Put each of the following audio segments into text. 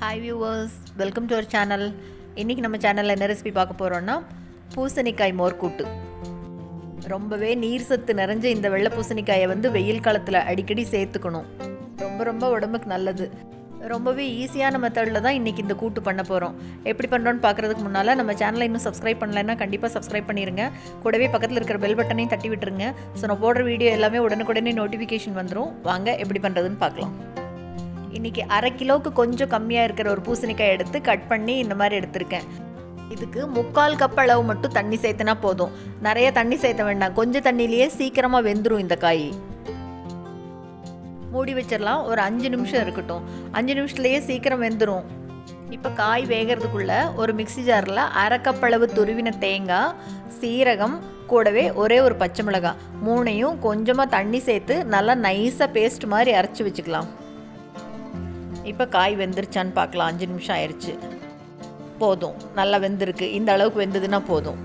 Hi viewers welcome to our channel இன்றைக்கி நம்ம சேனலில் என்ன ரெசிபி பார்க்க போகிறோன்னா பூசணிக்காய் மோர்க்கூட்டு ரொம்பவே நீர் சத்து நிறைஞ்ச இந்த வெள்ளை பூசணிக்காயை வந்து வெயில் காலத்தில் அடிக்கடி சேர்த்துக்கணும். ரொம்ப ரொம்ப உடம்புக்கு நல்லது. ரொம்பவே ஈஸியான மெத்தடில் தான் இன்றைக்கி இந்த கூட்டு பண்ண போகிறோம் எப்படி பண்ணுறோன்னு பார்க்குறதுக்கு முன்னால் நம்ம சேனலை இன்னும் சப்ஸ்கிரைப் பண்ணலைன்னா கண்டிப்பாக சப்ஸ்கிரைப் பண்ணிடுங்க கூடவே பக்கத்தில் இருக்கிற பெல் பட்டனையும் தட்டி விட்டுருங்க. ஸோ நான் போடுற வீடியோ எல்லாமே உடனுக்குடனே நோட்டிஃபிகேஷன் வந்துடும் வாங்க எப்படி பண்ணுறதுன்னு பார்க்கலாம். இன்றைக்கி அரை கிலோவுக்கு கொஞ்சம் கம்மியாக இருக்கிற ஒரு பூசணிக்காய் எடுத்து கட் பண்ணி இந்த மாதிரி எடுத்திருக்கேன். இதுக்கு முக்கால் கப் அளவு மட்டும் தண்ணி சேர்த்துனா போதும். நிறைய தண்ணி சேர்த்த வேண்டாம். கொஞ்சம் தண்ணியிலேயே சீக்கிரமாக வெந்துடும் இந்த காய். மூடி வச்சிடலாம். ஒரு அஞ்சு நிமிஷம் இருக்கட்டும். அஞ்சு நிமிஷத்துலேயே சீக்கிரம் வெந்துடும் இப்போ காய் வேகிறதுக்குள்ள ஒரு மிக்ஸி ஜாரில் அரை கப் அளவு துருவின தேங்காய் சீரகம் கூடவே ஒரே ஒரு பச்சை மிளகாய். மூணையும் கொஞ்சமாக தண்ணி சேர்த்து நல்லா நைஸாக பேஸ்ட் மாதிரி அரைச்சி வச்சுக்கலாம். இப்போ காய் வெந்துருச்சான்னு பார்க்கலாம். அஞ்சு நிமிஷம் ஆயிடுச்சு போதும். நல்லா வெந்திருக்கு. இந்த அளவுக்கு வெந்ததுன்னா போதும்.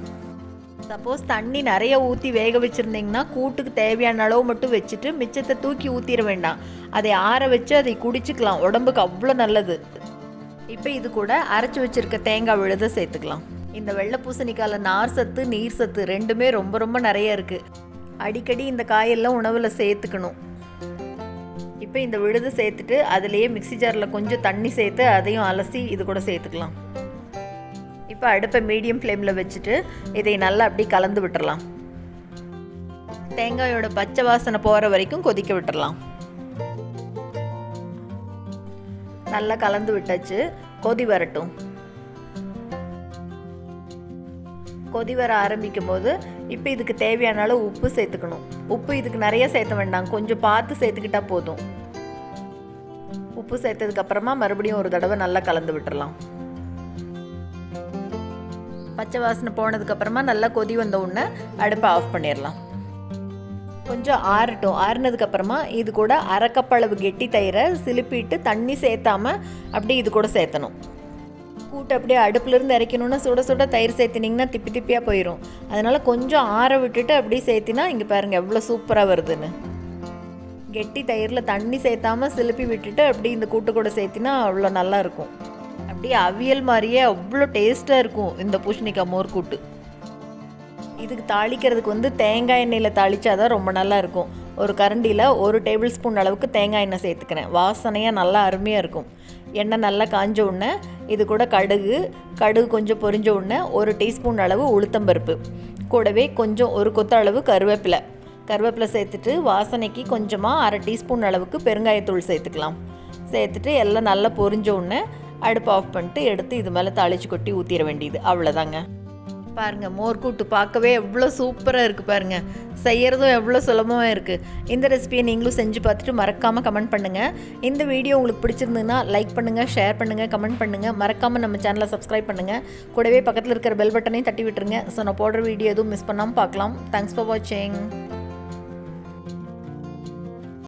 சப்போஸ் தண்ணி நிறைய ஊற்றி வேக வச்சுருந்தீங்கன்னா கூட்டுக்கு தேவையான அளவு மட்டும் வச்சுட்டு மிச்சத்தை தூக்கி ஊற்றிட வேண்டாம். அதை ஆற வச்சு அதை குடிச்சுக்கலாம். உடம்புக்கு அவ்வளோ நல்லது. இப்போ இது கூட அரைச்சி வச்சுருக்க தேங்காய் விழுத சேர்த்துக்கலாம். இந்த வெள்ளை பூசணிக்காயில் நார் சத்து நீர் சத்து ரெண்டுமே ரொம்ப ரொம்ப நிறைய இருக்குது அடிக்கடி இந்த காயெல்லாம் உணவில் சேர்த்துக்கணும். இப்போ இந்த விழுது சேர்த்துட்டு அதுலேயே மிக்ஸி ஜாரில் கொஞ்சம் தண்ணி சேர்த்து அதையும் அலசி இது கூட சேர்த்துக்கலாம். இப்போ அடுப்பை மீடியம் ஃப்ளேமில் வச்சுட்டு இதை நல்லா அப்படி கலந்து விட்டுறலாம். தேங்காயோட பச்சை வாசனை போகிற வரைக்கும் கொதிக்க விட்டுறலாம். நல்லா கலந்து விட்டாச்சு கொதி வரட்டும். கொதி வர ஆரம்பிக்கும் போது இப்போ இதுக்கு தேவையான அளவு உப்பு சேர்த்துக்கணும். உப்பு இதுக்கு நிறைய சேர்த்த வேண்டாம் கொஞ்சம் பார்த்து சேர்த்துக்கிட்டா போதும். உப்பு சேர்த்ததுக்கு அப்புறமா மறுபடியும் ஒரு தடவை நல்லா கலந்து விட்டுறலாம். பச்சை வாசனை போனதுக்கு அப்புறமா நல்லா கொதி வந்த உடனே அடுப்பை ஆஃப் பண்ணிடலாம். கொஞ்சம் ஆறட்டும். ஆறுனதுக்கு அப்புறமா இது கூட அரைக்கப்பளவு கெட்டி தயிரை சிலுப்பிட்டு தண்ணி சேர்த்தாம அப்படியே இது கூட சேர்த்தணும். கூட்டு அப்படியே அடுப்புலேருந்து இறக்கணுன்னா சுட சுட தயிர் சேர்த்தினிங்கன்னா திப்பி திப்பியாக போயிடும் அதனால் கொஞ்சம் ஆற விட்டுட்டு அப்படியே சேர்த்தினா இங்கே பாருங்கள் எவ்வளோ சூப்பராக வருதுன்னு. கெட்டி தயிரில் தண்ணி சேர்த்தாமல் சிலுப்பி விட்டுட்டு அப்படியே இந்த கூட்டு கூட சேர்த்தினா அவ்வளோ நல்லாயிருக்கும். அப்படியே அவியல் மாதிரியே அவ்வளோ டேஸ்ட்டாக இருக்கும் இந்த பூஷணிக்காய் மோர் கூட்டு. இதுக்கு தாளிக்கிறதுக்கு வந்து தேங்காய் எண்ணெயில் தாளிச்சாதான் ரொம்ப நல்லாயிருக்கும். ஒரு கரண்டியில் ஒரு டேபிள் ஸ்பூன் அளவுக்கு தேங்காய் எண்ணெய் சேர்த்துக்கிறேன். வாசனையாக நல்லா அருமையாக இருக்கும். எண்ணெய் நல்லா காஞ்ச உடனே இது கூட கடுகு கடுகு கொஞ்சம் பொரிஞ்ச உடனே ஒரு டீஸ்பூன் அளவு உளுத்தம்பருப்பு. கூடவே கொஞ்சம் ஒரு கொத்த அளவு கருவேப்பிலை. கருவேப்பிலை சேர்த்துட்டு வாசனைக்கு கொஞ்சமாக அரை டீஸ்பூன் அளவுக்கு பெருங்காயத்தூள் சேர்த்துக்கலாம். சேர்த்துட்டு எல்லாம் நல்லா பொரிஞ்ச உடனே அடுப்பு ஆஃப் பண்ணிட்டு எடுத்து இது மேலே தாளிச்சு கொட்டி ஊற்றிட வேண்டியது. அவ்வளோதாங்க பாருங்க மோர் கூட்டு பார்க்கவே எவ்வளோ சூப்பராக இருக்குது பாருங்க. செய்யறதும் எவ்வளோ சுலபமாக இருக்குது இந்த ரெசிபியை நீங்களும் செஞ்சு பார்த்துட்டு மறக்காமல் கமெண்ட் பண்ணுங்கள் இந்த வீடியோ உங்களுக்கு பிடிச்சிருந்ததுன்னா லைக் பண்ணுங்கள் ஷேர் பண்ணுங்கள் கமெண்ட் பண்ணுங்கள் மறக்காமல் நம்ம சேனலை சப்ஸ்கிரைப் பண்ணுங்கள் கூடவே பக்கத்தில் இருக்கிற பெல் பட்டனையும் தட்டி விட்டுருங்க. ஸோ நான் போடுற வீடியோ எதுவும் மிஸ் பண்ணாமல் பார்க்கலாம். தேங்க்ஸ் ஃபார் வாட்சிங்